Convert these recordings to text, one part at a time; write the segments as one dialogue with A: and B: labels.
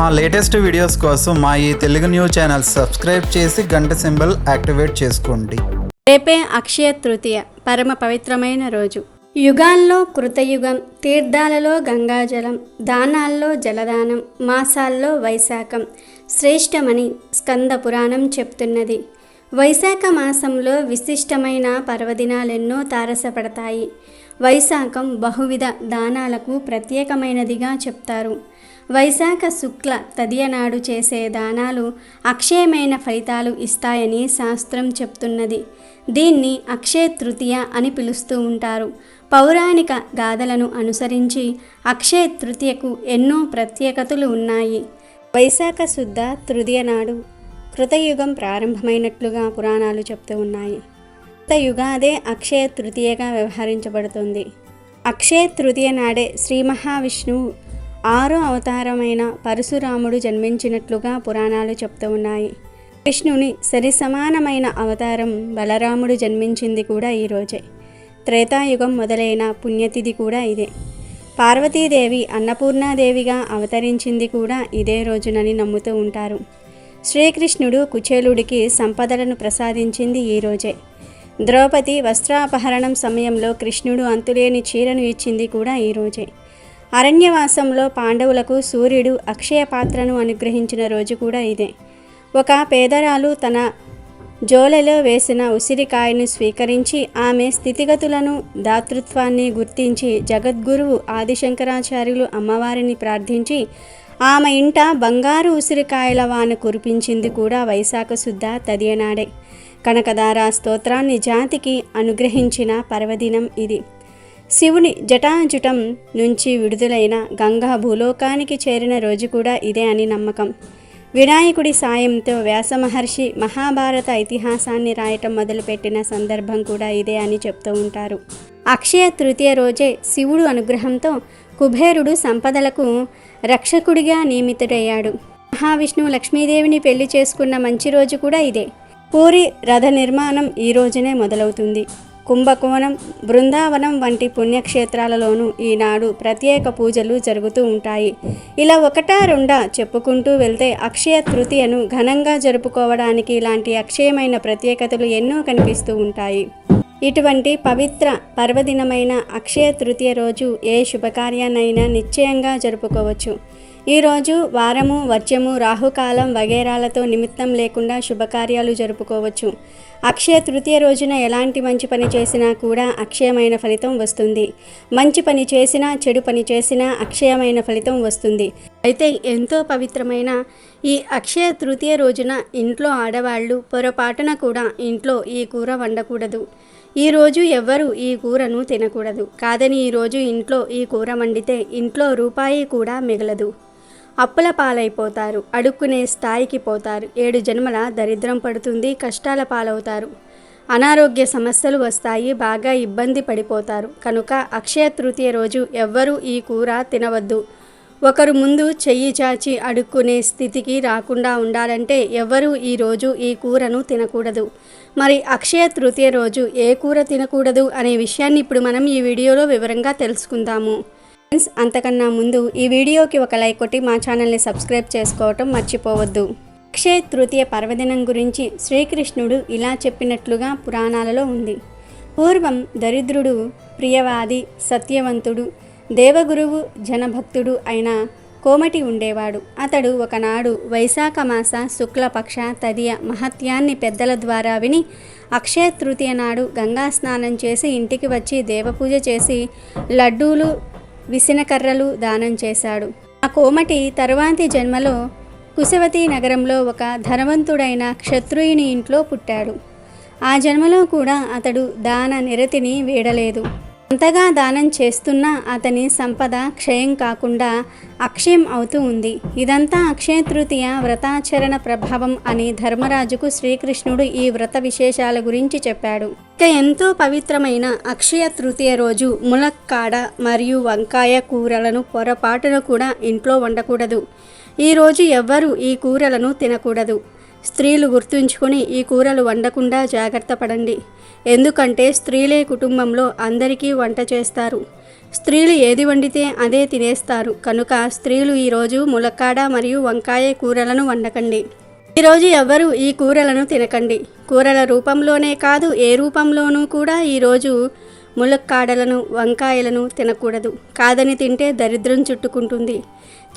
A: మా latest videos కోసం మా ఈ తెలుగు న్యూస్ ఛానల్ సబ్స్క్రైబ్ చేసి గంట సింబల్ యాక్టివేట్ చేసుకోండి.
B: రేపే అక్షయ తృతీయ పరమ పవిత్రమైన రోజు. యుగాల్లో కృతయుగం తీర్థాలలో గంగాజలం దానాల్లో జలదానం మాసాల్లో వైశాఖం శ్రేష్టమని స్కంద పురాణం చెప్తున్నది. వైశాఖ మాసంలో విశిష్టమైన పర్వదినాలెన్నో తారసపడతాయి. వైశాఖం బహువిధ దానాలకు ప్రత్యేకమైనదిగా చెప్తారు. వైశాఖ శుక్ల తదియ నాడు చేసే దానాలు అక్షయమైన ఫలితాలు ఇస్తాయని శాస్త్రం చెప్తున్నది. దీన్ని అక్షయ తృతీయ అని పిలుస్తూ ఉంటారు. పౌరాణిక గాథలను అనుసరించి అక్షయ తృతీయకు ఎన్నో ప్రత్యేకతలు ఉన్నాయి. వైశాఖ శుద్ధ తృతీయ నాడు కృతయుగం ప్రారంభమైనట్లుగా పురాణాలు చెప్తూ ఉన్నాయి. కృతయుగాదే అక్షయ తృతీయగా వ్యవహరించబడుతుంది. అక్షయ తృతీయ నాడే శ్రీ మహావిష్ణువు ఆరో అవతారమైన పరశురాముడు జన్మించినట్లుగా పురాణాలు చెప్తూ ఉన్నాయి. విష్ణుని సరి సమానమైన అవతారం బలరాముడు జన్మించింది కూడా ఈరోజే త్రేతాయుగం మొదలైన పుణ్యతిథి కూడా ఇదే. పార్వతీదేవి అన్నపూర్ణాదేవిగా అవతరించింది కూడా ఇదే రోజునని నమ్ముతూ ఉంటారు. శ్రీకృష్ణుడు కుచేలుడికి సంపదలను ప్రసాదించింది ఈ రోజే. ద్రౌపది వస్త్రాపహరణం సమయంలో కృష్ణుడు అంతులేని చీరను ఇచ్చింది కూడా ఈ రోజే. అరణ్యవాసంలో పాండవులకు సూర్యుడు అక్షయ పాత్రను అనుగ్రహించిన రోజు కూడా ఇదే. ఒక పేదరాలు తన జోలెలో వేసిన ఉసిరికాయను స్వీకరించి ఆమె స్థితిగతులను దాతృత్వాన్ని గుర్తించి జగద్గురువు ఆదిశంకరాచార్యులు అమ్మవారిని ప్రార్థించి ఆమె ఇంట బంగారు ఉసిరికాయల వాన కురిపించింది కూడా వైశాఖ శుద్ధ తదియనాడే. కనకదార స్తోత్రాన్ని జాతికి అనుగ్రహించిన పర్వదినం ఇది. శివుని జటాజుటం నుంచి విడుదలైన గంగా భూలోకానికి చేరిన రోజు కూడా ఇదే అని నమ్మకం. వినాయకుడి సాయంతో వ్యాసమహర్షి మహాభారత ఇతిహాసాన్ని రాయటం మొదలుపెట్టిన సందర్భం కూడా ఇదే అని చెప్తూ ఉంటారు. అక్షయ తృతీయ రోజే శివుడు అనుగ్రహంతో కుబేరుడు సంపదలకు రక్షకుడిగా నియమితుడయ్యాడు. మహావిష్ణువు లక్ష్మీదేవిని పెళ్ళి చేసుకున్న మంచి రోజు కూడా ఇదే. పూరి రథ నిర్మాణం ఈ రోజునే మొదలవుతుంది. కుంభకోణం బృందావనం వంటి పుణ్యక్షేత్రాలలోనూ ఈనాడు ప్రత్యేక పూజలు జరుగుతూ ఉంటాయి. ఇలా ఒకటా రెండా చెప్పుకుంటూ వెళ్తే అక్షయ తృతీయను ఘనంగా జరుపుకోవడానికి ఇలాంటి అక్షయమైన ప్రత్యేకతలు ఎన్నో కనిపిస్తూ ఉంటాయి. ఇటువంటి పవిత్ర పర్వదినమైన అక్షయ తృతీయ రోజు ఏ శుభకార్యాన్నైనా నిశ్చయంగా జరుపుకోవచ్చు. ఈరోజు వారము వర్జము రాహుకాలం వగేరాలతో నిమిత్తం లేకుండా శుభకార్యాలు జరుపుకోవచ్చు. అక్షయ తృతీయ రోజున ఎలాంటి మంచి పని చేసినా కూడా అక్షయమైన ఫలితం వస్తుంది. మంచి పని చేసినా చెడు పని చేసినా అక్షయమైన ఫలితం వస్తుంది. అయితే ఎంతో పవిత్రమైన ఈ అక్షయ తృతీయ రోజున ఇంట్లో ఆడవాళ్ళు పొరపాటున కూడా ఇంట్లో ఈ కూర వండకూడదు. ఈరోజు ఎవ్వరూ ఈ కూరను తినకూడదు. కాదని ఈరోజు ఇంట్లో ఈ కూర వండితే ఇంట్లో రూపాయి కూడా మిగలదు. అప్పుల పాలైపోతారు అడుక్కునే స్థాయికి పోతారు. ఏడు జన్మల దరిద్రం పడుతుంది కష్టాల పాలవుతారు. అనారోగ్య సమస్యలు వస్తాయి బాగా ఇబ్బంది పడిపోతారు. కనుక అక్షయ తృతీయ రోజు ఎవ్వరూ ఈ కూర తినవద్దు. ఒకరు ముందు చెయ్యి చాచి అడుక్కునే స్థితికి రాకుండా ఉండాలంటే ఎవ్వరూ ఈరోజు ఈ కూరను తినకూడదు. మరి అక్షయ తృతీయ రోజు ఏ కూర తినకూడదు అనే విషయాన్ని ఇప్పుడు మనం ఈ వీడియోలో వివరంగా తెలుసుకుందాము. ఫ్రెండ్స్ అంతకన్నా ముందు ఈ వీడియోకి ఒక లైక్ కొట్టి మా ఛానల్ని సబ్స్క్రైబ్ చేసుకోవటం మర్చిపోవద్దు. అక్షయ తృతీయ పర్వదినం గురించి శ్రీకృష్ణుడు ఇలా చెప్పినట్లుగా పురాణాలలో ఉంది. పూర్వం దరిద్రుడు ప్రియవాది సత్యవంతుడు దేవగురువు జనభక్తుడు అయిన కోమటి ఉండేవాడు. అతడు ఒకనాడు వైశాఖ మాస శుక్లపక్ష తదియ మహత్యాన్ని పెద్దల ద్వారా విని అక్షయ తృతీయ నాడు గంగా స్నానం చేసి ఇంటికి వచ్చి దేవపూజ చేసి లడ్డూలు విసినకర్రలు దానం చేశాడు. ఆ కోమటి తర్వాతి జన్మలో కుశవతి నగరంలో ఒక ధనవంతుడైన క్షత్రుయుని ఇంట్లో పుట్టాడు. ఆ జన్మలో కూడా అతడు దాన నిరతిని వీడలేదు. అంతగా దానం చేస్తున్నా అతని సంపద క్షయం కాకుండా అక్షయం అవుతూ ఉంది. ఇదంతా అక్షయ తృతీయ వ్రతాచరణ ప్రభావం అని ధర్మరాజుకు శ్రీకృష్ణుడు ఈ వ్రత విశేషాల గురించి చెప్పాడు. ఇక ఎంతో పవిత్రమైన అక్షయ తృతీయ రోజు ములక్కాడ మరియు వంకాయ కూరలను పొరపాటున కూడా ఇంట్లో వండకూడదు. ఈరోజు ఎవ్వరూ ఈ కూరలను తినకూడదు. స్త్రీలు గుర్తుంచుకొని ఈ కూరలు వండకుండా జాగ్రత్త పడండి. ఎందుకంటే స్త్రీలే కుటుంబంలో అందరికీ వంట చేస్తారు. స్త్రీలు ఏది వండితే అదే తినేస్తారు. కనుక స్త్రీలు ఈరోజు ములక్కాడ మరియు వంకాయ కూరలను వండకండి. ఈరోజు ఎవ్వరూ ఈ కూరలను తినకండి. కూరల రూపంలోనే కాదు ఏ రూపంలోనూ కూడా ఈరోజు ములక్కాడలను వంకాయలను తినకూడదు. కాదని తింటే దరిద్రం చుట్టుకుంటుంది.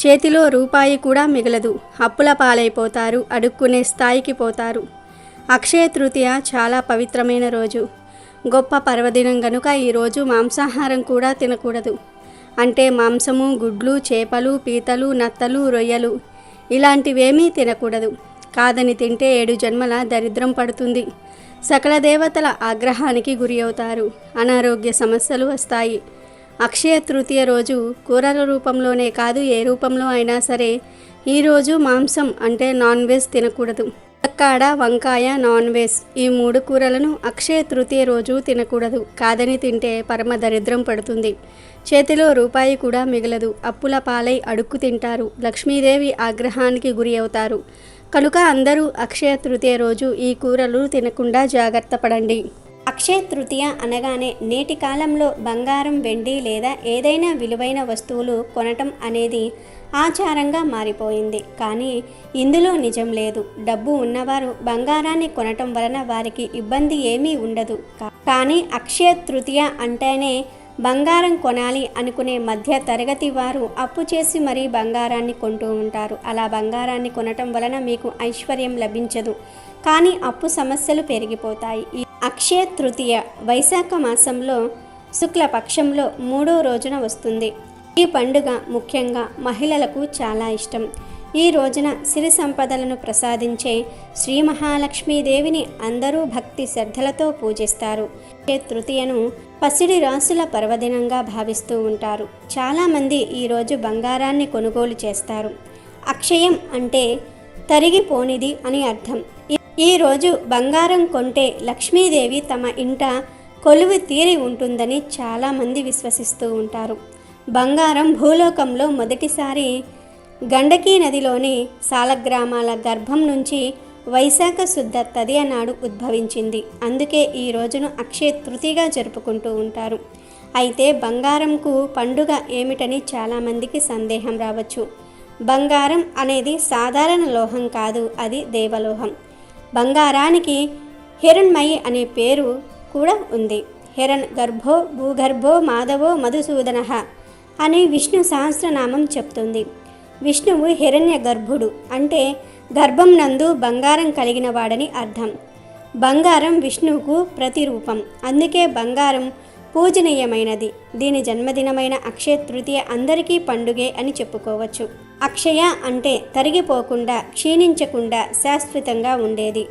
B: చేతిలో రూపాయి కూడా మిగలదు. అప్పుల పాలైపోతారు. అడుక్కునే స్థాయికి పోతారు. అక్షయ తృతీయ చాలా పవిత్రమైన రోజు. గొప్ప పర్వదినం గనుక ఈరోజు మాంసాహారం కూడా తినకూడదు. అంటే మాంసము గుడ్లు చేపలు పీతలు నత్తలు రొయ్యలు ఇలాంటివేమీ తినకూడదు. కాదని తింటే ఏడు జన్మల దరిద్రం పడుతుంది. సకల దేవతల ఆగ్రహానికి గురి అవుతారు. అనారోగ్య సమస్యలు వస్తాయి. అక్షయ తృతీయ రోజు కూరల రూపంలోనే కాదు ఏ రూపంలో అయినా సరే ఈరోజు మాంసం అంటే నాన్ వెజ్ తినకూడదు. ములక్కాడ వంకాయ నాన్ వెజ్ ఈ మూడు కూరలను అక్షయ తృతీయ రోజు తినకూడదు. కాదని తింటే పరమ దరిద్రం పడుతుంది. చేతిలో రూపాయి కూడా మిగలదు. అప్పుల పాలై అడుక్కు తింటారు. లక్ష్మీదేవి ఆగ్రహానికి గురి అవుతారు. కనుక అందరూ అక్షయ తృతీయ రోజు ఈ కూరలు తినకుండా జాగ్రత్త పడండి. అక్షయ తృతీయ అనగానే నేటి కాలంలో బంగారం వెండి లేదా ఏదైనా విలువైన వస్తువులు కొనటం అనేది ఆచారంగా మారిపోయింది. కానీ ఇందులో నిజం లేదు. డబ్బు ఉన్నవారు బంగారాన్ని కొనటం వలన వారికి ఇబ్బంది ఏమీ ఉండదు. కానీ అక్షయ తృతీయ అంటేనే బంగారం కొనాలి అనుకునే మధ్య తరగతి వారు అప్పు చేసి మరీ బంగారాన్ని కొంటూ ఉంటారు. అలా బంగారాన్ని కొనటం వలన మీకు ఐశ్వర్యం లభించదు. కానీ అప్పు సమస్యలు పెరిగిపోతాయి. ఈ అక్షయ తృతీయ వైశాఖ మాసంలో శుక్లపక్షంలో మూడో రోజున వస్తుంది. ఈ పండుగ ముఖ్యంగా మహిళలకు చాలా ఇష్టం. ఈ రోజున సిరి సంపదలను ప్రసాదించే శ్రీ మహాలక్ష్మీదేవిని అందరూ భక్తి శ్రద్ధలతో పూజిస్తారు. తృతీయను పసిడి రాసుల పర్వదినంగా భావిస్తూ ఉంటారు. చాలామంది ఈరోజు బంగారాన్ని కొనుగోలు చేస్తారు. అక్షయం అంటే తరిగిపోనిది అని అర్థం. ఈరోజు బంగారం కొంటే లక్ష్మీదేవి తమ ఇంట కొలువు తీరి ఉంటుందని చాలామంది విశ్వసిస్తూ ఉంటారు. బంగారం భూలోకంలో మొదటిసారి గండకీ నదిలోని సాలగ్రామాల గర్భం నుంచి వైశాఖ శుద్ధ తదియ నాడు ఉద్భవించింది. అందుకే ఈ రోజును అక్షయ తృతీగా జరుపుకుంటూ ఉంటారు. అయితే బంగారంకు పండుగ ఏమిటని చాలామందికి సందేహం రావచ్చు. బంగారం అనేది సాధారణ లోహం కాదు అది దేవలోహం. బంగారానికి హిరణ్మయి అనే పేరు కూడా ఉంది. హిరణ్ గర్భో భూగర్భో మాధవో మధుసూదన అని విష్ణు సహస్రనామం చెప్తుంది. విష్ణువు హిరణ్య గర్భుడు అంటే గర్భం నందు బంగారం కలిగిన వాడని అర్థం. బంగారం విష్ణువుకు ప్రతిరూపం. అందుకే బంగారం పూజనీయమైనది. దీని జన్మదినమైన అక్షయ తృతీయ అందరికీ పండుగే అని చెప్పుకోవచ్చు. అక్షయ అంటే తరిగిపోకుండా క్షీణించకుండా శాశ్వతంగా ఉండేది.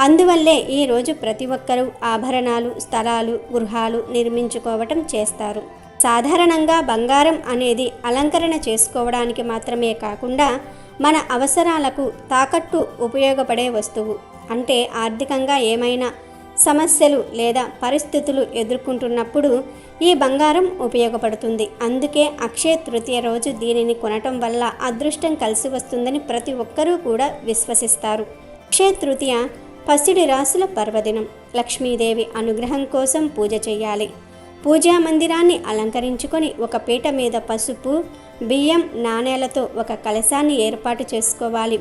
B: అందువల్లే ఈరోజు ప్రతి ఒక్కరూ ఆభరణాలు స్థలాలు గృహాలు నిర్మించుకోవటం చేస్తారు. సాధారణంగా బంగారం అనేది అలంకరణ చేసుకోవడానికి మాత్రమే కాకుండా మన అవసరాలకు తాకట్టు ఉపయోగపడే వస్తువు. అంటే ఆర్థికంగా ఏమైనా సమస్యలు లేదా పరిస్థితులు ఎదుర్కొంటున్నప్పుడు ఈ బంగారం ఉపయోగపడుతుంది. అందుకే అక్షయ తృతీయ రోజు దీనిని కొనటం వల్ల అదృష్టం కలిసి వస్తుందని ప్రతి ఒక్కరూ కూడా విశ్వసిస్తారు. అక్షయ తృతీయ పసిడి రాసుల పర్వదినం. లక్ష్మీదేవి అనుగ్రహం కోసం పూజ చేయాలి. పూజా మందిరాన్ని అలంకరించుకొని ఒక పీట మీద పసుపు బియ్యం నాణేలతో ఒక కలశాన్ని ఏర్పాటు చేసుకోవాలి.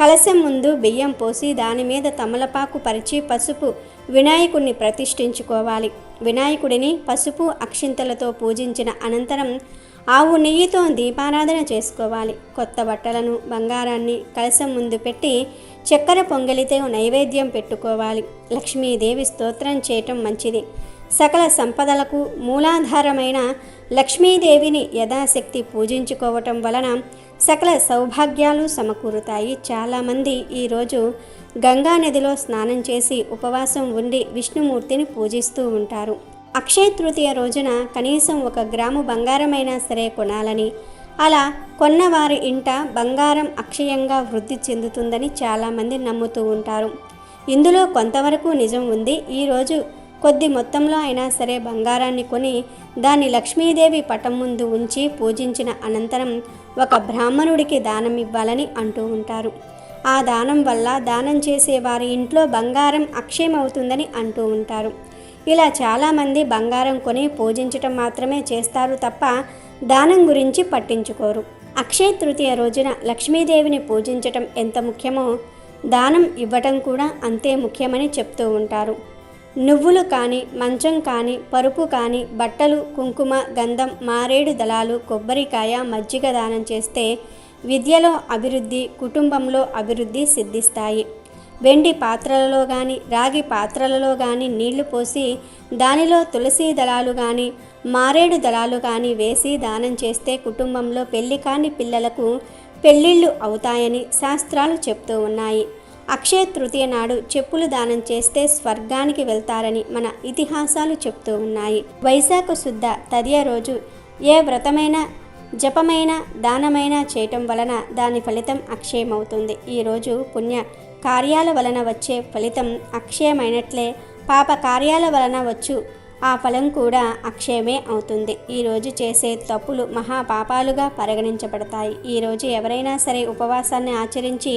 B: కలశం ముందు బియ్యం పోసి దాని మీద తమలపాకు పరిచి పసుపు వినాయకుడిని ప్రతిష్ఠించుకోవాలి. వినాయకుడిని పసుపు అక్షింతలతో పూజించిన అనంతరం ఆవు నెయ్యితో దీపారాధన చేసుకోవాలి. కొత్త బట్టలను బంగారాన్ని కలశం ముందు పెట్టి చక్కెర పొంగలితో నైవేద్యం పెట్టుకోవాలి. లక్ష్మీదేవి స్తోత్రం చేయటం మంచిది. సకల సంపదలకు మూలాధారమైన లక్ష్మీదేవిని యథాశక్తి పూజించుకోవటం వలన సకల సౌభాగ్యాలు సమకూరుతాయి. చాలామంది ఈరోజు గంగా నదిలో స్నానం చేసి ఉపవాసం ఉండి విష్ణుమూర్తిని పూజిస్తూ ఉంటారు. అక్షయ తృతీయ రోజున కనీసం ఒక గ్రాము బంగారమైనా సరే కొనాలని అలా కొన్నవారి ఇంట బంగారం అక్షయంగా వృద్ధి చెందుతుందని చాలామంది నమ్ముతూ ఉంటారు. ఇందులో కొంతవరకు నిజం ఉంది. ఈరోజు కొద్ది మొత్తంలో అయినా సరే బంగారాన్ని కొని దాన్ని లక్ష్మీదేవి పటం ముందు ఉంచి పూజించిన అనంతరం ఒక బ్రాహ్మణుడికి దానం ఇవ్వాలని అంటూ ఉంటారు. ఆ దానం వల్ల దానం చేసే వారి ఇంట్లో బంగారం అక్షయమవుతుందని అంటూ ఉంటారు. ఇలా చాలామంది బంగారం కొని పూజించటం మాత్రమే చేస్తారు తప్ప దానం గురించి పట్టించుకోరు. అక్షయ తృతీయ రోజున లక్ష్మీదేవిని పూజించటం ఎంత ముఖ్యమో దానం ఇవ్వటం కూడా అంతే ముఖ్యమని చెప్తూ ఉంటారు. నువ్వులు కానీ మంచం కానీ పరుపు కానీ బట్టలు కుంకుమ గంధం మారేడు దళాలు కొబ్బరికాయ మజ్జిగ దానం చేస్తే విద్యలో అభివృద్ధి కుటుంబంలో అభివృద్ధి సిద్ధిస్తాయి. వెండి పాత్రలలో కానీ రాగి పాత్రలలో కానీ నీళ్ళు పోసి దానిలో తులసి దళాలు కానీ మారేడు దళాలు కానీ వేసి దానం చేస్తే కుటుంబంలో పెళ్ళి కాని పిల్లలకు పెళ్ళిళ్ళు అవుతాయని శాస్త్రాలు చెప్తూ ఉన్నాయి. అక్షయ తృతీయ నాడు చెప్పులు దానం చేస్తే స్వర్గానికి వెళ్తారని మన ఇతిహాసాలు చెప్తూ ఉన్నాయి. వైశాఖ శుద్ధ తదియ రోజు ఏ వ్రతమైన జపమైన దానమైన చేయటం వలన దాని ఫలితం అక్షయమవుతుంది. ఈరోజు పుణ్య కార్యాల వలన వచ్చే ఫలితం అక్షయమైనట్లే పాప కార్యాల వలన వచ్చు. ఆ ఫలం కూడా అక్షయమే అవుతుంది. ఈరోజు చేసే తప్పులు మహాపాపాలుగా పరిగణించబడతాయి. ఈరోజు ఎవరైనా సరే ఉపవాసాన్ని ఆచరించి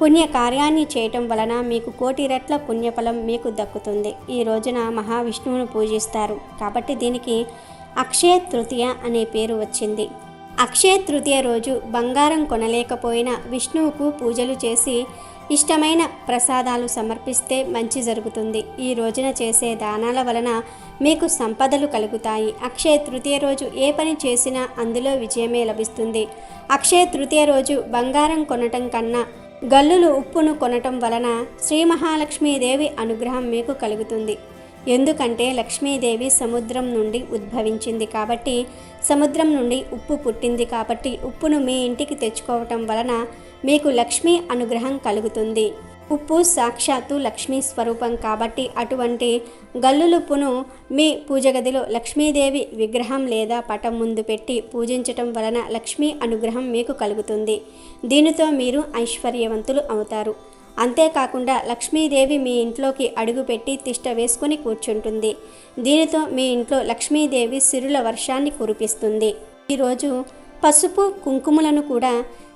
B: పుణ్య కార్యాన్ని చేయటం వలన మీకు కోటి రెట్ల పుణ్యఫలం మీకు దక్కుతుంది. ఈ రోజున మహావిష్ణువును పూజిస్తారు. కాబట్టి దీనికి అక్షయ తృతీయ అనే పేరు వచ్చింది. అక్షయ తృతీయ రోజు బంగారం కొనలేకపోయినా విష్ణువుకు పూజలు చేసి ఇష్టమైన ప్రసాదాలు సమర్పిస్తే మంచి జరుగుతుంది. ఈ రోజున చేసే దానాల వలన మీకు సంపదలు కలుగుతాయి. అక్షయ తృతీయ రోజు ఏ పని చేసినా అందులో విజయమే లభిస్తుంది. అక్షయ తృతీయ రోజు బంగారం కొనటం కన్నా గల్లులు ఉప్పును కొనటం వలన శ్రీ మహాలక్ష్మీదేవి అనుగ్రహం మీకు కలుగుతుంది. ఎందుకంటే లక్ష్మీదేవి సముద్రం నుండి ఉద్భవించింది కాబట్టి సముద్రం నుండి ఉప్పు పుట్టింది కాబట్టి ఉప్పును మీ ఇంటికి తెచ్చుకోవటం వలన మీకు లక్ష్మీ అనుగ్రహం కలుగుతుంది. ఉప్పు సాక్షాత్తు లక్ష్మీ స్వరూపం కాబట్టి అటువంటి గల్లులుప్పును మీ పూజ గదిలో లక్ష్మీదేవి విగ్రహం లేదా పటం ముందు పెట్టి పూజించటం వలన లక్ష్మీ అనుగ్రహం మీకు కలుగుతుంది. దీనితో మీరు ఐశ్వర్యవంతులు అవుతారు. అంతేకాకుండా లక్ష్మీదేవి మీ ఇంట్లోకి అడుగుపెట్టి తిష్ట వేసుకొని కూర్చుంటుంది. దీనితో మీ ఇంట్లో లక్ష్మీదేవి సిరుల వర్షాన్ని కురిపిస్తుంది. ఈరోజు పసుపు కుంకుమలను కూడా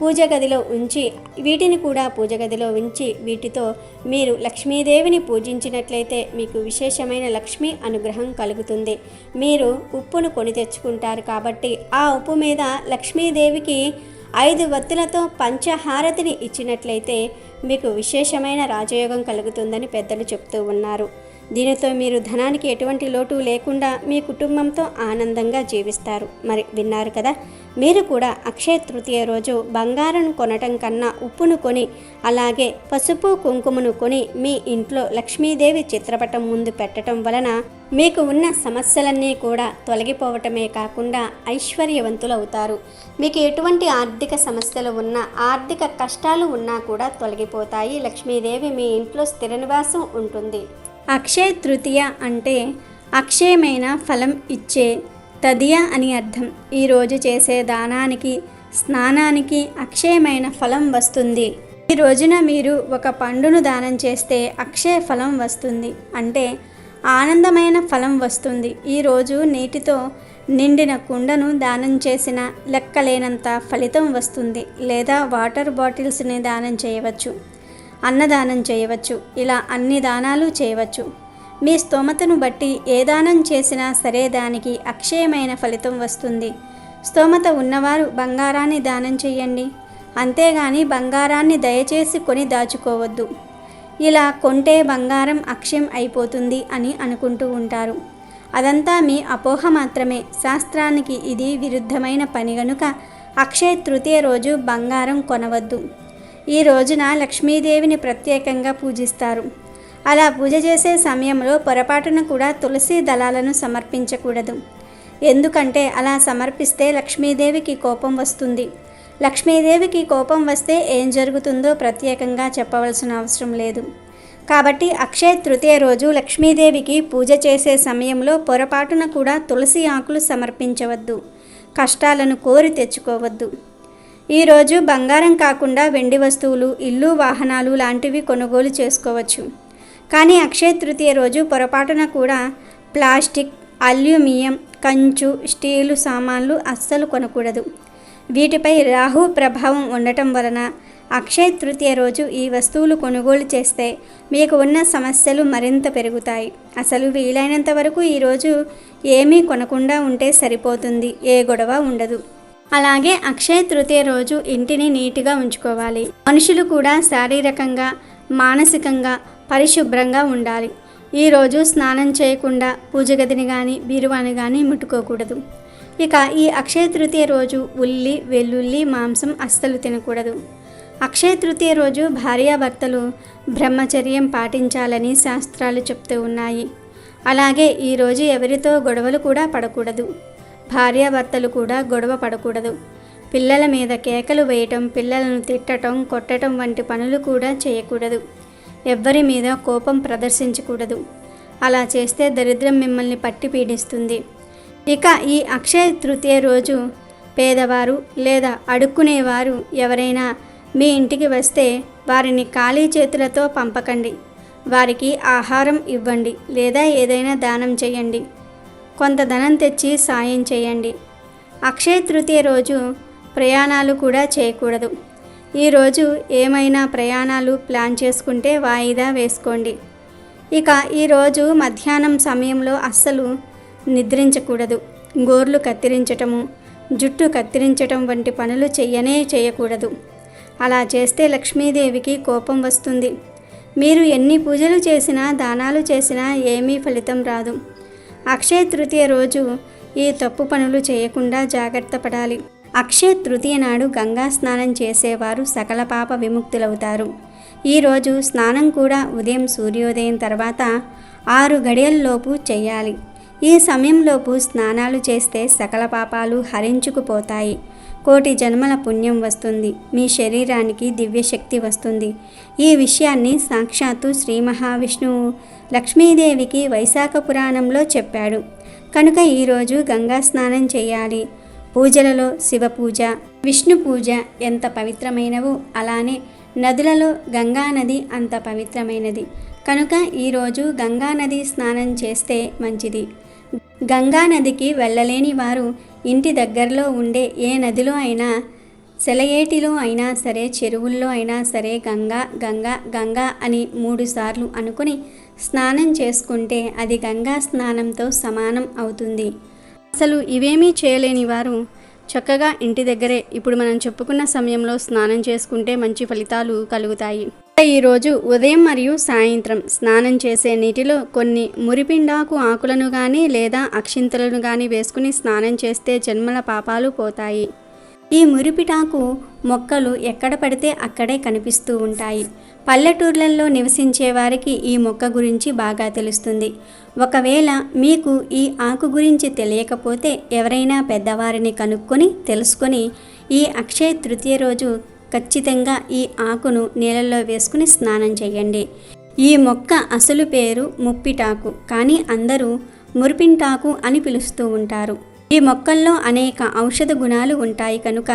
B: పూజ గదిలో ఉంచి వీటిని కూడా పూజ గదిలో ఉంచి వీటితో మీరు లక్ష్మీదేవిని పూజించినట్లయితే మీకు విశేషమైన లక్ష్మీ అనుగ్రహం కలుగుతుంది. మీరు ఉప్పును కొని తెచ్చుకుంటారు కాబట్టి ఆ ఉప్పు మీద లక్ష్మీదేవికి ఐదు వత్తులతో పంచహారతిని ఇచ్చినట్లయితే మీకు విశేషమైన రాజయోగం కలుగుతుందని పెద్దలు చెప్తూ ఉన్నారు. దీనితో మీరు ధనానికి ఎటువంటి లోటు లేకుండా మీ కుటుంబంతో ఆనందంగా జీవిస్తారు. మరి విన్నారు కదా? మీరు కూడా అక్షయ తృతీయ రోజు బంగారం కొనటం కన్నా ఉప్పును కొని అలాగే పసుపు కుంకుమను కొని మీ ఇంట్లో లక్ష్మీదేవి చిత్రపటం ముందు పెట్టడం వలన మీకు ఉన్న సమస్యలన్నీ కూడా తొలగిపోవటమే కాకుండా ఐశ్వర్యవంతులు అవుతారు. మీకు ఎటువంటి ఆర్థిక సమస్యలు ఉన్నా ఆర్థిక కష్టాలు ఉన్నా కూడా తొలగిపోతాయి. లక్ష్మీదేవి మీ ఇంట్లో స్థిర నివాసం ఉంటుంది. అక్షయ తృతీయ అంటే అక్షయమైన ఫలం ఇచ్చే తదియ అని అర్థం. ఈరోజు చేసే దానానికి స్నానానికి అక్షయమైన ఫలం వస్తుంది. ఈ రోజున మీరు ఒక పండును దానం చేస్తే అక్షయ ఫలం వస్తుంది. అంటే ఆనందమైన ఫలం వస్తుంది. ఈరోజు నీటితో నిండిన కుండను దానం చేసిన లెక్కలేనంత ఫలితం వస్తుంది. లేదా వాటర్ బాటిల్స్ని దానం చేయవచ్చు. అన్నదానం చేయవచ్చు. ఇలా అన్ని దానాలు చేయవచ్చు. మీ స్తోమతను బట్టి ఏ దానం చేసినా సరే దానికి అక్షయమైన ఫలితం వస్తుంది. స్తోమత ఉన్నవారు బంగారాన్ని దానం చేయండి. అంతేగాని బంగారాన్ని దయచేసి కొని దాచుకోవద్దు. ఇలా కొంటే బంగారం అక్షయం అయిపోతుంది అని అనుకుంటూ ఉంటారు. అదంతా మీ అపోహ మాత్రమే. శాస్త్రానికి ఇది విరుద్ధమైన పని గనుక అక్షయ తృతీయ రోజు బంగారం కొనవద్దు. ఈ రోజున లక్ష్మీదేవిని ప్రత్యేకంగా పూజిస్తారు. అలా పూజ చేసే సమయంలో పొరపాటున కూడా తులసి దళాలను సమర్పించకూడదు. ఎందుకంటే అలా సమర్పిస్తే లక్ష్మీదేవికి కోపం వస్తుంది. లక్ష్మీదేవికి కోపం వస్తే ఏం జరుగుతుందో ప్రత్యేకంగా చెప్పవలసిన అవసరం లేదు. కాబట్టి అక్షయ తృతీయ రోజు లక్ష్మీదేవికి పూజ చేసే సమయంలో పొరపాటున కూడా తులసి ఆకులు సమర్పించవద్దు. కష్టాలను కోరి తెచ్చుకోవద్దు. ఈరోజు బంగారం కాకుండా వెండి వస్తువులు ఇల్లు వాహనాలు లాంటివి కొనుగోలు చేసుకోవచ్చు. కానీ అక్షయ తృతీయ రోజు పొరపాటున కూడా ప్లాస్టిక్ అల్యూమినియం కంచు స్టీలు సామాన్లు అస్సలు కొనకూడదు. వీటిపై రాహు ప్రభావం ఉండటం వలన అక్షయ తృతీయ రోజు ఈ వస్తువులు కొనుగోలు చేస్తే మీకు ఉన్న సమస్యలు మరింత పెరుగుతాయి. అసలు వీలైనంత వరకు ఈరోజు ఏమీ కొనకుండా ఉంటే సరిపోతుంది. ఏ గొడవ ఉండదు. అలాగే అక్షయ తృతీయ రోజు ఇంటిని నీట్గా ఉంచుకోవాలి. మనుషులు కూడా శారీరకంగా మానసికంగా పరిశుభ్రంగా ఉండాలి. ఈరోజు స్నానం చేయకుండా పూజ గదిని కానీ బీరువాని కానీ ముట్టుకోకూడదు. ఇక ఈ అక్షయ తృతీయ రోజు ఉల్లి వెల్లుల్లి మాంసం అస్సలు తినకూడదు. అక్షయ తృతీయ రోజు భార్యాభర్తలు బ్రహ్మచర్యం పాటించాలని శాస్త్రాలు చెప్తూ ఉన్నాయి. అలాగే ఈరోజు ఎవరితో గొడవలు కూడా పడకూడదు. భార్యాభర్తలు కూడా గొడవ పడకూడదు. పిల్లల మీద కేకలు వేయటం పిల్లలను తిట్టటం కొట్టటం వంటి పనులు కూడా చేయకూడదు. ఎవ్వరి మీద కోపం ప్రదర్శించకూడదు. అలా చేస్తే దరిద్రం మిమ్మల్ని పట్టి పీడిస్తుంది. ఇక ఈ అక్షయ తృతీయ రోజు పేదవారు లేదా అడుక్కునేవారు ఎవరైనా మీ ఇంటికి వస్తే వారిని ఖాళీ చేతులతో పంపకండి. వారికి ఆహారం ఇవ్వండి లేదా ఏదైనా దానం చేయండి. కొంత ధనం తెచ్చి సాయం చేయండి. అక్షయ తృతీయ రోజు ప్రయాణాలు కూడా చేయకూడదు. ఈరోజు ఏమైనా ప్రయాణాలు ప్లాన్ చేసుకుంటే వాయిదా వేసుకోండి. ఇక ఈరోజు మధ్యాహ్నం సమయంలో అస్సలు నిద్రించకూడదు. గోర్లు కత్తిరించటము జుట్టు కత్తిరించటం వంటి పనులు చెయ్యనే చేయకూడదు. అలా చేస్తే లక్ష్మీదేవికి కోపం వస్తుంది. మీరు ఎన్ని పూజలు చేసినా దానాలు చేసినా ఏమీ ఫలితం రాదు. అక్షయ తృతీయ రోజు ఈ తప్పు పనులు చేయకుండా జాగ్రత్త పడాలి. అక్షయ తృతీయ నాడు గంగా స్నానం చేసేవారు సకల పాప విముక్తులవుతారు. ఈరోజు స్నానం కూడా ఉదయం సూర్యోదయం తర్వాత ఆరు గడియల్లోపు చేయాలి. ఈ సమయంలోపు స్నానాలు చేస్తే సకల పాపాలు హరించుకుపోతాయి. కోటి జన్మల పుణ్యం వస్తుంది. మీ శరీరానికి దివ్యశక్తి వస్తుంది. ఈ విషయాన్ని సాక్షాత్తు శ్రీ మహావిష్ణువు లక్ష్మీదేవికి వైశాఖ పురాణంలో చెప్పాడు. కనుక ఈరోజు గంగా స్నానం చేయాలి. పూజలలో శివ పూజ విష్ణు పూజ ఎంత పవిత్రమైనవో అలానే నదులలో గంగా నది అంత పవిత్రమైనది. కనుక ఈరోజు గంగా నది స్నానం చేస్తే మంచిది. గంగా నదికి వెళ్ళలేని వారు ఇంటి దగ్గరలో ఉండే ఏ నదిలో అయినా సెలయేటిలో అయినా సరే చెరువుల్లో అయినా సరే గంగా గంగా గంగా అని మూడుసార్లు అనుకుని స్నానం చేసుకుంటే అది గంగా స్నానంతో సమానం అవుతుంది. అసలు ఇవేమీ చేయలేని వారు చక్కగా ఇంటి దగ్గరే. ఇప్పుడు మనం చెప్పుకున్న సమయంలో స్నానం చేసుకుంటే మంచి ఫలితాలు కలుగుతాయి. ఈరోజు ఉదయం మరియు సాయంత్రం స్నానం చేసే నీటిలో కొన్ని మురిపిండాకు ఆకులను కానీ లేదా అక్షింతలను కానీ వేసుకుని స్నానం చేస్తే జన్మల పాపాలు పోతాయి. ఈ మురిపిటాకు మొక్కలు ఎక్కడ పడితే అక్కడే కనిపిస్తూ ఉంటాయి. పల్లెటూర్లలో నివసించే వారికి ఈ మొక్క గురించి బాగా తెలుస్తుంది. ఒకవేళ మీకు ఈ ఆకు గురించి తెలియకపోతే ఎవరైనా పెద్దవారిని కనుక్కొని తెలుసుకొని ఈ అక్షయ తృతీయ రోజు ఖచ్చితంగా ఈ ఆకును నీళ్ళల్లో వేసుకుని స్నానం చేయండి. ఈ మొక్క అసలు పేరు ముప్పిటాకు కానీ అందరూ మురిపింటాకు అని పిలుస్తూ ఉంటారు. ఈ మొక్కల్లో అనేక ఔషధ గుణాలు ఉంటాయి కనుక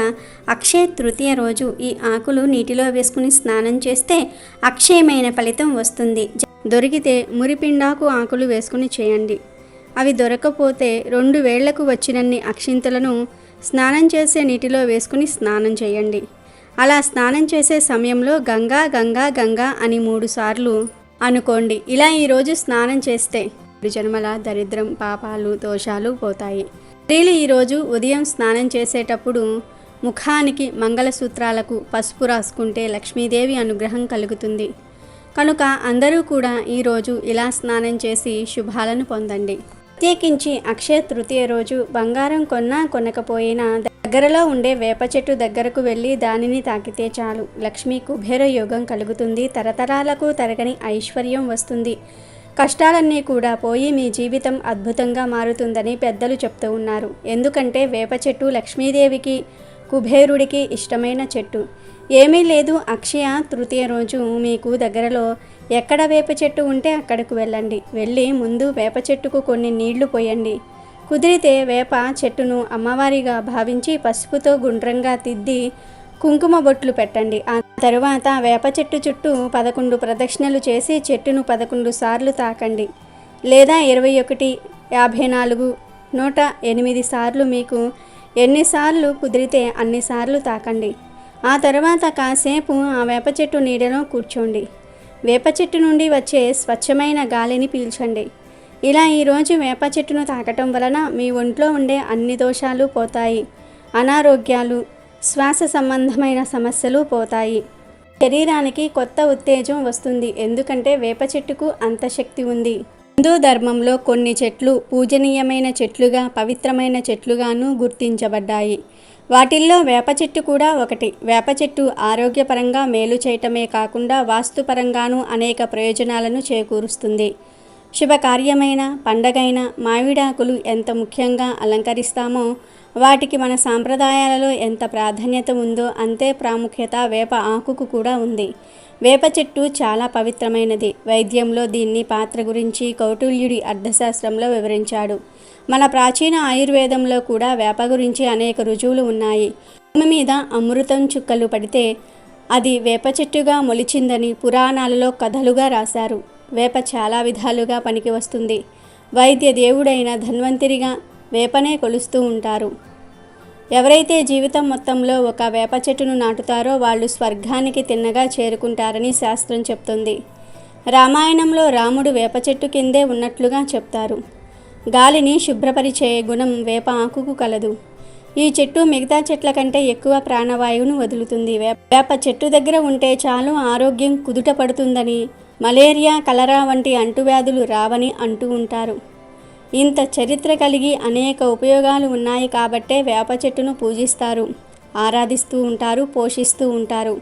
B: అక్షయ తృతీయ రోజు ఈ ఆకులు నీటిలో వేసుకుని స్నానం చేస్తే అక్షయమైన ఫలితం వస్తుంది. దొరికితే మురిపిండాకు ఆకులు వేసుకుని చేయండి. అవి దొరకపోతే రెండు వేళ్ళకు వచ్చినన్ని అక్షింతలను స్నానం చేసే నీటిలో వేసుకుని స్నానం చేయండి. అలా స్నానం చేసే సమయంలో గంగా గంగా గంగా అని మూడుసార్లు అనుకోండి. ఇలా ఈరోజు స్నానం చేస్తే జన్మల దరిద్రం పాపాలు దోషాలు పోతాయి. స్త్రీలు ఈరోజు ఉదయం స్నానం చేసేటప్పుడు ముఖానికి మంగళసూత్రాలకు పసుపు రాసుకుంటే లక్ష్మీదేవి అనుగ్రహం కలుగుతుంది. కనుక అందరూ కూడా ఈరోజు ఇలా స్నానం చేసి శుభాలను పొందండి. ప్రత్యేకించి అక్షయ తృతీయ రోజు బంగారం కొన్నా కొనకపోయినా దగ్గరలో ఉండే వేప చెట్టు దగ్గరకు వెళ్ళి దానిని తాకితే చాలు. లక్ష్మీ కుబేర యోగం కలుగుతుంది. తరతరాలకు తరగని ఐశ్వర్యం వస్తుంది. కష్టాలన్నీ కూడా పోయి మీ జీవితం అద్భుతంగా మారుతుందని పెద్దలు చెప్తూ ఉన్నారు. ఎందుకంటే వేప చెట్టు లక్ష్మీదేవికి కుబేరుడికి ఇష్టమైన చెట్టు. ఏమీ లేదు. అక్షయ తృతీయ రోజు మీకు దగ్గరలో ఎక్కడ వేప చెట్టు ఉంటే అక్కడకు వెళ్ళండి. వెళ్ళి ముందు వేప చెట్టుకు కొన్ని నీళ్ళు పోయండి. కుదిరితే వేప చెట్టును అమ్మవారిగా భావించి పసుపుతో గుండ్రంగా తిద్ది కుంకుమ బొట్లు పెట్టండి. ఆ తరువాత వేప చెట్టు చుట్టూ పదకొండు ప్రదక్షిణలు చేసి చెట్టును పదకొండు సార్లు తాకండి. లేదా ఇరవై ఒకటి యాభై నాలుగు నూట ఎనిమిది సార్లు మీకు ఎన్నిసార్లు కుదిరితే అన్నిసార్లు తాకండి. ఆ తర్వాత కాసేపు ఆ వేప చెట్టు నీడలో కూర్చోండి. వేప చెట్టు నుండి వచ్చే స్వచ్ఛమైన గాలిని పీల్చండి. ఇలా ఈరోజు వేప చెట్టును తాకటం వలన మీ ఒంట్లో ఉండే అన్ని దోషాలు పోతాయి. అనారోగ్యాలు శ్వాస సంబంధమైన సమస్యలు పోతాయి. శరీరానికి కొత్త ఉత్తేజం వస్తుంది. ఎందుకంటే వేప చెట్టుకు అంత శక్తి ఉంది. హిందూ ధర్మంలో కొన్ని చెట్లు పూజనీయమైన చెట్లుగా పవిత్రమైన చెట్లుగాను గుర్తించబడ్డాయి. వాటిల్లో వేప చెట్టు కూడా ఒకటి. వేప చెట్టు ఆరోగ్యపరంగా మేలు చేయటమే కాకుండా వాస్తుపరంగానూ అనేక ప్రయోజనాలను చేకూరుస్తుంది. శుభకార్యమైన పండగైన మామిడాకులు ఎంత ముఖ్యంగా అలంకరిస్తామో వాటికి మన సాంప్రదాయాలలో ఎంత ప్రాధాన్యత ఉందో అంతే ప్రాముఖ్యత వేప ఆకుకు కూడా ఉంది. వేప చెట్టు చాలా పవిత్రమైనది. వైద్యంలో దీన్ని పాత్ర గురించి కౌటిల్యుడి అర్థశాస్త్రంలో వివరించాడు. మన ప్రాచీన ఆయుర్వేదంలో కూడా వేప గురించి అనేక రుజువులు ఉన్నాయి. భూమి మీద అమృతం చుక్కలు పడితే అది వేప చెట్టుగా మొలిచిందని పురాణాలలో కథలుగా రాశారు. వేప చాలా విధాలుగా పనికి వస్తుంది. వైద్య దేవుడైన ధన్వంతరిగా వేపనే కొలుస్తూ ఉంటారు. ఎవరైతే జీవితం మొత్తంలో ఒక వేప చెట్టును నాటుతారో వాళ్ళు స్వర్గానికి తిన్నగా చేరుకుంటారని శాస్త్రం చెప్తుంది. రామాయణంలో రాముడు వేప చెట్టు కిందే ఉన్నట్లుగా చెప్తారు. గాలిని శుభ్రపరిచే గుణం వేప ఆకుకు కలదు. ఈ చెట్టు మిగతా చెట్ల కంటే ఎక్కువ ప్రాణవాయువును వదులుతుంది. వేప వేప చెట్టు దగ్గర ఉంటే చాలు ఆరోగ్యం కుదుట పడుతుందని మలేరియా కలరా వంటి అంటువ్యాధులు రావని అంటూ ఉంటారు. ఇంత చరిత్ర కలిగి అనేక ఉపయోగాలు ఉన్నాయి కాబట్టే వేప చెట్టును పూజిస్తారు ఆరాధిస్తూ ఉంటారు పోషిస్తూ ఉంటారు.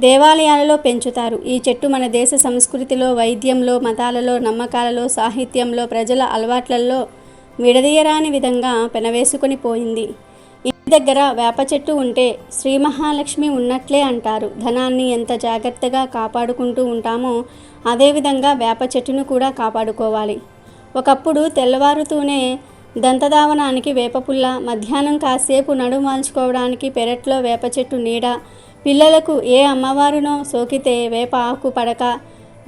B: దేవాలయాలలో పెంచుతారు. ఈ చెట్టు మన దేశ సంస్కృతిలో వైద్యంలో మతాలలో నమ్మకాలలో సాహిత్యంలో ప్రజల అలవాట్లలో విడదీయరాని విధంగా పెనవేసుకొని పోయింది. దగ్గర వేప చెట్టు ఉంటే శ్రీ మహాలక్ష్మి ఉన్నట్లే అంటారు. ధనాన్ని ఎంత జాగ్రత్తగా కాపాడుకుంటూ ఉంటామో అదేవిధంగా వేప చెట్టును కూడా కాపాడుకోవాలి. ఒకప్పుడు తెల్లవారుతూనే దంతదావనానికి వేపపుల్ల మధ్యాహ్నం కాసేపు నడుమాల్చుకోవడానికి పెరట్లో వేప చెట్టు నీడ పిల్లలకు ఏ అమ్మవారునో సోకితే వేప ఆకు పడక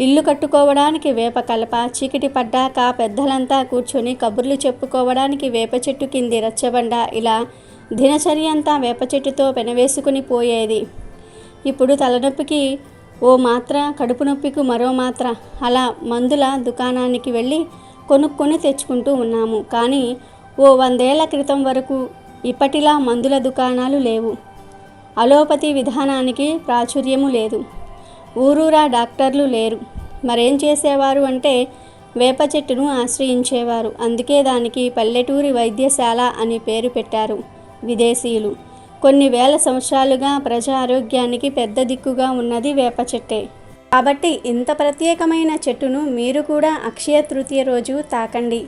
B: ఇల్లు కట్టుకోవడానికి వేప కలప చీకటి పడ్డాక పెద్దలంతా కూర్చొని కబుర్లు చెప్పుకోవడానికి వేప చెట్టు కింది రచ్చబండ ఇలా దినచర్య అంతా వేప చెట్టుతో పెనవేసుకుని పోయేది. ఇప్పుడు తలనొప్పికి ఓ మాత్ర కడుపు నొప్పికి మరో మాత్ర అలా మందుల దుకాణానికి వెళ్ళి కొనుక్కొని తెచ్చుకుంటూ ఉన్నాము. కానీ ఓ వందేళ్ళ క్రితం వరకు ఇప్పటిలా మందుల దుకాణాలు లేవు. అలోపతి విధానానికి ప్రాచుర్యము లేదు. ఊరూరా డాక్టర్లు లేరు. మరేం చేసేవారు అంటే వేప చెట్టును ఆశ్రయించేవారు. అందుకే దానికి పల్లెటూరి వైద్యశాల అని పేరు పెట్టారు. విదేశీయులు. కొన్ని వేల సంవత్సరాలుగా ప్రజా ఆరోగ్యానికి పెద్ద దిక్కుగా ఉన్నది వేప చెట్టే. కాబట్టి ఇంత ప్రత్యేకమైన చెట్టును మీరు కూడా అక్షయ తృతీయ రోజు తాకండి.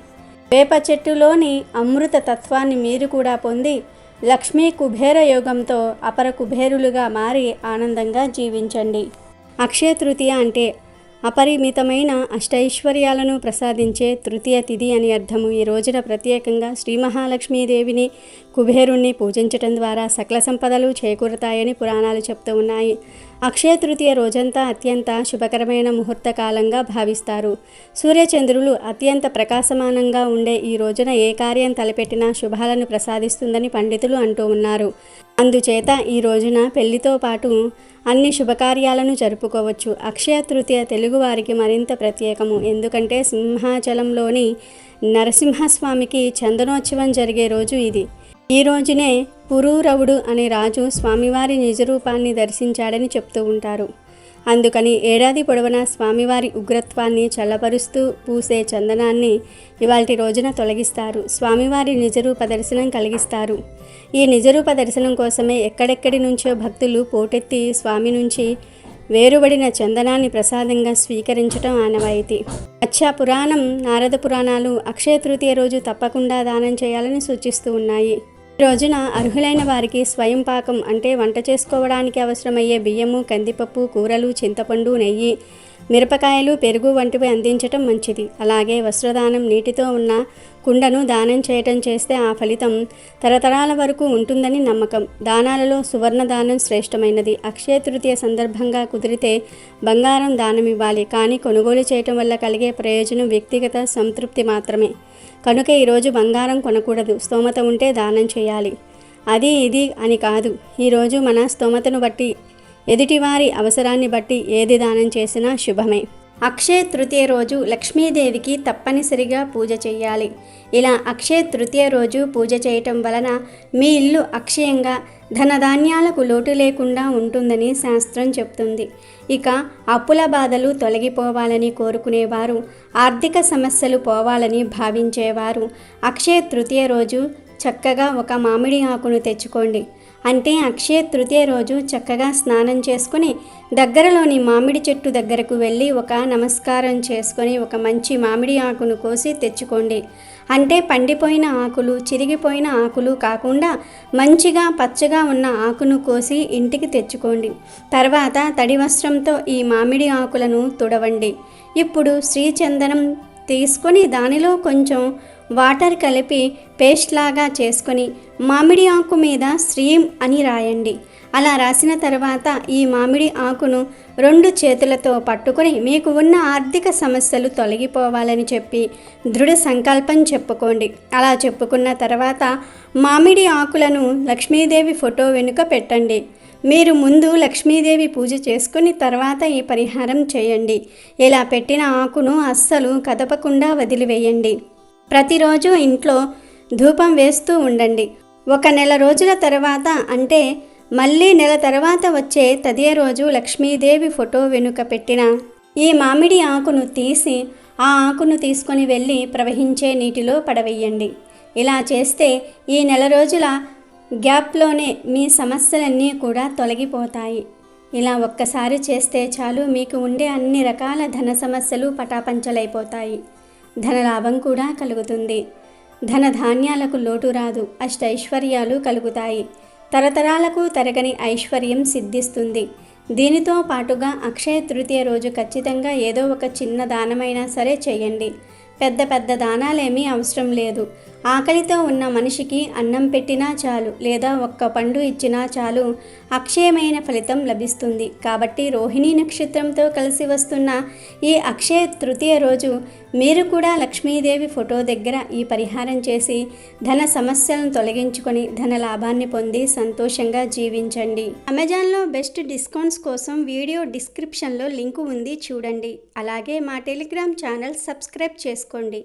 B: వేప చెట్టులోని అమృత తత్వాన్ని మీరు కూడా పొంది లక్ష్మీ కుబేర యోగంతో అపర కుబేరులుగా మారి ఆనందంగా జీవించండి. అక్షయ తృతీయ అంటే అపరిమితమైన అష్టైశ్వర్యాలను ప్రసాదించే తృతీయ తిథి అని అర్థము. ఈ రోజున ప్రత్యేకంగా శ్రీ మహాలక్ష్మీదేవిని కుబేరుణ్ణి పూజించటం ద్వారా సకల సంపదలు చేకూరుతాయని పురాణాలు చెప్తూ ఉన్నాయి. అక్షయ తృతీయ రోజంతా అత్యంత శుభకరమైన ముహూర్త కాలంగా భావిస్తారు. సూర్యచంద్రులు అత్యంత ప్రకాశమానంగా ఉండే ఈ రోజున ఏ కార్యం తలపెట్టినా శుభాలను ప్రసాదిస్తుందని పండితులు అంటూ ఉన్నారు. అందుచేత ఈ రోజున పెళ్ళితో పాటు అన్ని శుభకార్యాలను జరుపుకోవచ్చు. అక్షయ తృతీయ తెలుగువారికి మరింత ప్రత్యేకము. ఎందుకంటే సింహాచలంలోని నరసింహస్వామికి చందనోత్సవం జరిగే రోజు ఇది. ఈ రోజునే పురూరవుడు అనే రాజు స్వామివారి నిజరూపాన్ని దర్శించాడని చెప్తూ ఉంటారు. అందుకని ఏడాది పొడవునా స్వామివారి ఉగ్రత్వాన్ని చల్లపరుస్తూ పూసే చందనాన్ని ఇవాల్టి రోజున తొలగిస్తారు. స్వామివారి నిజరూప దర్శనం కలిగిస్తారు. ఈ నిజరూప దర్శనం కోసమే ఎక్కడెక్కడి నుంచో భక్తులు పోటెత్తి స్వామి నుంచి వేరుబడిన చందనాన్ని ప్రసాదంగా స్వీకరించడం ఆనవాయితీ. అచ్చా పురాణం నారద పురాణాలు అక్షయ తృతీయ రోజు తప్పకుండా దానం చేయాలని సూచిస్తూ ఉన్నాయి. రోజున అర్హులైన వారికి స్వయం పాకం అంటే వంట చేసుకోవడానికి అవసరమయ్యే బియ్యము కందిపప్పు కూరలు చింతపండు నెయ్యి మిరపకాయలు పెరుగు వంటివి అందించటం మంచిది. అలాగే వస్త్రదానం నీటితో ఉన్న కుండను దానం చేయటం చేస్తే ఆ ఫలితం తరతరాల వరకు ఉంటుందని నమ్మకం. దానాలలో సువర్ణ దానం శ్రేష్టమైనది. అక్షయ తృతీయ సందర్భంగా కుదిరితే బంగారం దానం ఇవ్వాలి కానీ కొనుగోలు చేయటం వల్ల కలిగే ప్రయోజనం వ్యక్తిగత సంతృప్తి మాత్రమే. కనుక ఈరోజు బంగారం కొనకూడదు. స్తోమత ఉంటే దానం చేయాలి. అది ఇది అని కాదు. ఈరోజు మన స్తోమతను బట్టి ఎదుటివారి అవసరాన్ని బట్టి ఏది దానం చేసినా శుభమే. అక్షయ తృతీయ రోజు లక్ష్మీదేవికి తప్పనిసరిగా పూజ చేయాలి. ఇలా అక్షయ తృతీయ రోజు పూజ చేయటం వలన మీ ఇల్లు అక్షయంగా ధనధాన్యాలకు లోటు లేకుండా ఉంటుందని శాస్త్రం చెప్తుంది. ఇక అప్పుల బాధలు తొలగిపోవాలని కోరుకునేవారు ఆర్థిక సమస్యలు పోవాలని భావించేవారు. అక్షయ తృతీయ రోజు చక్కగా ఒక మామిడి ఆకును తెచ్చుకోండి. అంటే అక్షయ తృతీయ రోజు చక్కగా స్నానం చేసుకుని దగ్గరలోని మామిడి చెట్టు దగ్గరకు వెళ్ళి ఒక నమస్కారం చేసుకొని ఒక మంచి మామిడి ఆకును కోసి తెచ్చుకోండి. అంటే పండిపోయిన ఆకులు చిరిగిపోయిన ఆకులు కాకుండా మంచిగా పచ్చగా ఉన్న ఆకును కోసి ఇంటికి తెచ్చుకోండి. తర్వాత తడి వస్త్రంతో ఈ మామిడి ఆకులను తుడవండి. ఇప్పుడు శ్రీచందనం తీసుకొని దానిలో కొంచెం వాటర్ కలిపి పేస్ట్ లాగా చేసుకొని మామిడి ఆకు మీద శ్రీం అని రాయండి. అలా రాసిన తర్వాత ఈ మామిడి ఆకును రెండు చేతులతో పట్టుకొని మీకు ఉన్న ఆర్థిక సమస్యలు తొలగిపోవాలని చెప్పి దృఢ సంకల్పం చెప్పుకోండి. అలా చెప్పుకున్న తర్వాత మామిడి ఆకులను లక్ష్మీదేవి ఫోటో వెనుక పెట్టండి. మీరు ముందు లక్ష్మీదేవి పూజ చేసుకుని తర్వాత ఈ పరిహారం చేయండి. ఇలా పెట్టిన ఆకును అస్సలు కదపకుండా వదిలివేయండి. ప్రతిరోజు ఇంట్లో ధూపం వేస్తూ ఉండండి. ఒక నెల రోజుల తర్వాత అంటే మళ్ళీ నెల తర్వాత వచ్చే తదే రోజు లక్ష్మీదేవి ఫోటో వెనుక పెట్టిన ఈ మామిడి ఆకును తీసి ఆ ఆకును తీసుకొని వెళ్ళి ప్రవహించే నీటిలో పడవేయండి. ఇలా చేస్తే ఈ నెల రోజుల గ్యాప్లోనే మీ సమస్యలన్నీ కూడా తొలగిపోతాయి. ఇలా ఒక్కసారి చేస్తే చాలు మీకు ఉండే అన్ని రకాల ధన సమస్యలు పటాపంచలైపోతాయి. ధనలాభం కూడా కలుగుతుంది. ధన ధాన్యాలకు లోటు రాదు అష్టైశ్వర్యాలు కలుగుతాయి. తరతరాలకు తరగని ఐశ్వర్యం సిద్ధిస్తుంది. దీనితో పాటుగా అక్షయ తృతీయ రోజు ఖచ్చితంగా ఏదో ఒక చిన్న దానమైనా సరే చేయండి. పెద్ద పెద్ద దానాలేమీ అవసరం లేదు. ఆకలితో ఉన్న మనిషికి అన్నం పెట్టినా చాలు లేదా ఒక్క పండు ఇచ్చినా చాలు అక్షయమైన ఫలితం లభిస్తుంది. కాబట్టి రోహిణీ నక్షత్రంతో కలిసి వస్తున్న ఈ అక్షయ తృతీయ రోజు మీరు కూడా లక్ష్మీదేవి ఫోటో దగ్గర ఈ పరిహారం చేసి ధన సమస్యలను తొలగించుకొని ధన లాభాన్ని పొంది సంతోషంగా జీవించండి. అమెజాన్లో బెస్ట్ డిస్కౌంట్స్ కోసం వీడియో డిస్క్రిప్షన్లో లింకు ఉంది చూడండి. అలాగే మా టెలిగ్రామ్ ఛానల్ సబ్స్క్రైబ్ చేసుకోండి.